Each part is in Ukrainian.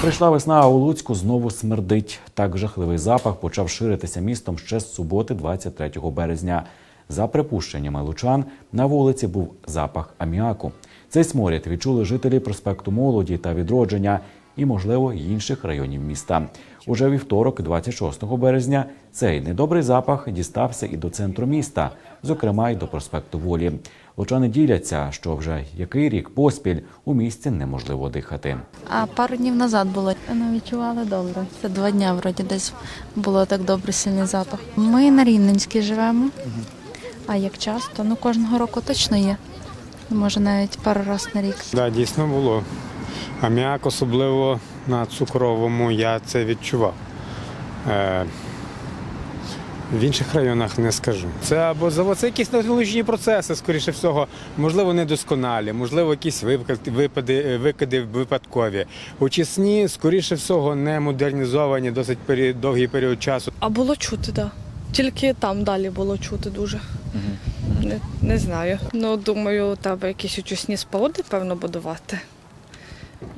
Прийшла весна, а у Луцьку знову смердить. Так жахливий запах почав ширитися містом ще з суботи, 23 березня. За припущеннями лучан, на вулиці був запах аміаку. Цей сморід відчули жителі проспекту Молоді та відродження і, можливо, інших районів міста. Уже вівторок, 26 березня, цей недобрий запах дістався і до центру міста, зокрема й до проспекту Волі. Лучани діляться, що вже який рік поспіль у місті неможливо дихати. А пару днів назад було. Ну, відчували добре. Це два дня вроді десь було так добре сильний запах. Ми на Рівненській живемо. А як часто? Ну кожного року точно є. Може навіть пару разів на рік. Да, дійсно було. Аміак, особливо на цукровому, я це відчував. Е, в інших районах не скажу. Це або завод, це якісь технологічні процеси, скоріше всього, можливо, недосконалі, можливо, якісь випади, викиди випадкові. Очисні, скоріше всього, не модернізовані досить пері- довгий період часу. А було чути, так. Да. Тільки там далі було чути дуже. Не, не знаю. Ну, думаю, треба якісь очисні споруди, певно, будувати.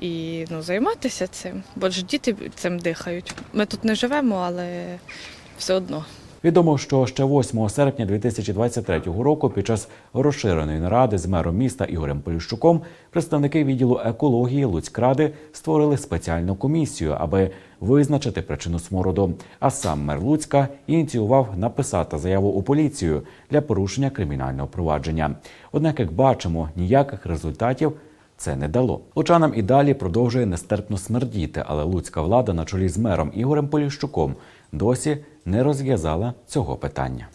І ну, займатися цим. Бо ж діти цим дихають. Ми тут не живемо, але все одно. Відомо, що ще 8 серпня 2023 року під час розширеної наради з мером міста Ігорем Поліщуком представники відділу екології Луцькради створили спеціальну комісію, аби визначити причину смороду. А сам мер Луцька ініціював написати заяву у поліцію для порушення кримінального провадження. Однак, як бачимо, ніяких результатів це не дало. Лучанам і далі продовжує нестерпно смердіти, але луцька влада на чолі з мером Ігорем Поліщуком досі не розв'язала цього питання.